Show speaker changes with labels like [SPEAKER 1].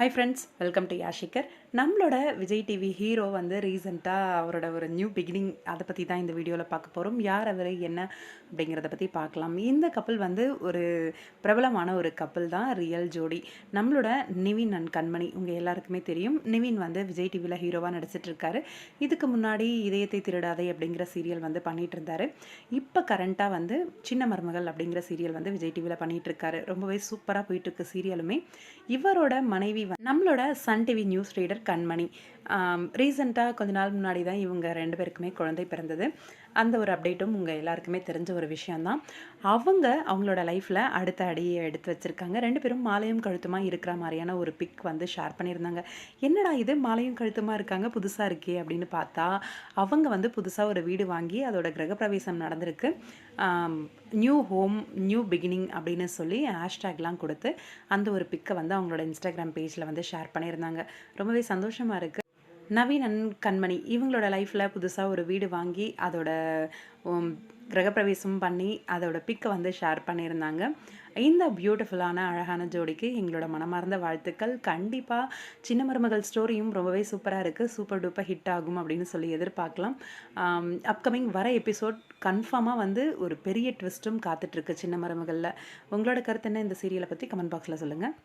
[SPEAKER 1] High friends welcome to யாஷிகர் நம்மளோட Vijay TV hero வந்து ரீசெண்டாக அவரோட ஒரு நியூ பிகினிங் அதை பற்றி தான் இந்த வீடியோவில் பார்க்க போகிறோம் யார் அவர் என்ன அப்படிங்கிறத பற்றி பார்க்கலாம். இந்த கப்பல் வந்து ஒரு பிரபலமான ஒரு கப்பல் தான் ரியல் ஜோடி. நம்மளோட நிவின் அண்ட் கண்மணி உங்கள் எல்லாருக்குமே தெரியும். நிவின் வந்து விஜய் டிவியில் ஹீரோவாக நடிச்சிட்ருக்காரு இதுக்கு முன்னாடி இதயத்தை திருடாதே அப்படிங்கிற சீரியல் வந்து பண்ணிகிட்டு இருந்தார். இப்போ கரண்ட்டாக வந்து சின்ன மருமகள் அப்படிங்கிற சீரியல் வந்து விஜய் டிவியில் பண்ணிகிட்ருக்காரு ரொம்பவே சூப்பராக போயிட்டுருக்கு சீரியலுமே இவரோட மனைவி வந்து- நம்மளோட சன் டிவி நியூஸ் ரீடர் கண்மணி. ரீசெண்டாக கொஞ்ச நாள் முன்னாடி தான் இவங்க ரெண்டு பேருக்குமே குழந்தை பிறந்தது. அந்த ஒரு அப்டேட்டும் உங்கள் எல்லாருக்குமே தெரிஞ்ச ஒரு விஷயந்தான் அவங்க அவங்களோட லைஃப்பில் அடுத்த அடியை எடுத்து வச்சுருக்காங்க. ரெண்டு பேரும் மாலையும் கழுத்துமாக இருக்கிற மாதிரியான ஒரு பிக் வந்து ஷேர் பண்ணியிருந்தாங்க. என்னடா இது? மாலையும் கழுத்துமாக இருக்காங்க? புதுசாக இருக்கே அப்படின்னு பார்த்தா அவங்க வந்து புதுசாக ஒரு வீடு வாங்கி அதோட கிரகப்பிரவேசம் நடந்திருக்கு. நியூ ஹோம் நியூ பிகினிங் அப்படின்னு சொல்லி ஹேஷ்டேக்லாம் கொடுத்து அந்த ஒரு பிக்கை வந்து அவங்களோட இன்ஸ்டாகிராம் பேஜில் வந்து ஷேர் பண்ணியிருந்தாங்க. ரொம்பவே சந்தோஷமாக இருக்குது நவீன் கண்மணி இவங்களோட லைஃப்பில் புதுசாக ஒரு வீடு வாங்கி அதோட கிரகப்பிரவேசம் பண்ணி அதோட பிக்கை வந்து ஷேர் பண்ணியிருந்தாங்க. இந்த பியூட்டிஃபுல்லான அழகான ஜோடிக்கு எங்களோட மனமார்ந்த வாழ்த்துக்கள். கண்டிப்பாக சின்ன மருமகள் ஸ்டோரியும் ரொம்பவே சூப்பராக இருக்குது சூப்பர் டூப்பர் ஹிட் ஆகும் அப்படின்னு சொல்லி எதிர்பார்க்கலாம். அப்கமிங் வர எபிசோட் கன்ஃபார்மாக வந்து ஒரு பெரிய ட்விஸ்ட்டும் காத்துட்ருக்கு சின்ன மருமகளில். உங்களோட கருத்து என்ன? இந்த சீரியலை பற்றி கமெண்ட் பாக்ஸில் சொல்லுங்கள்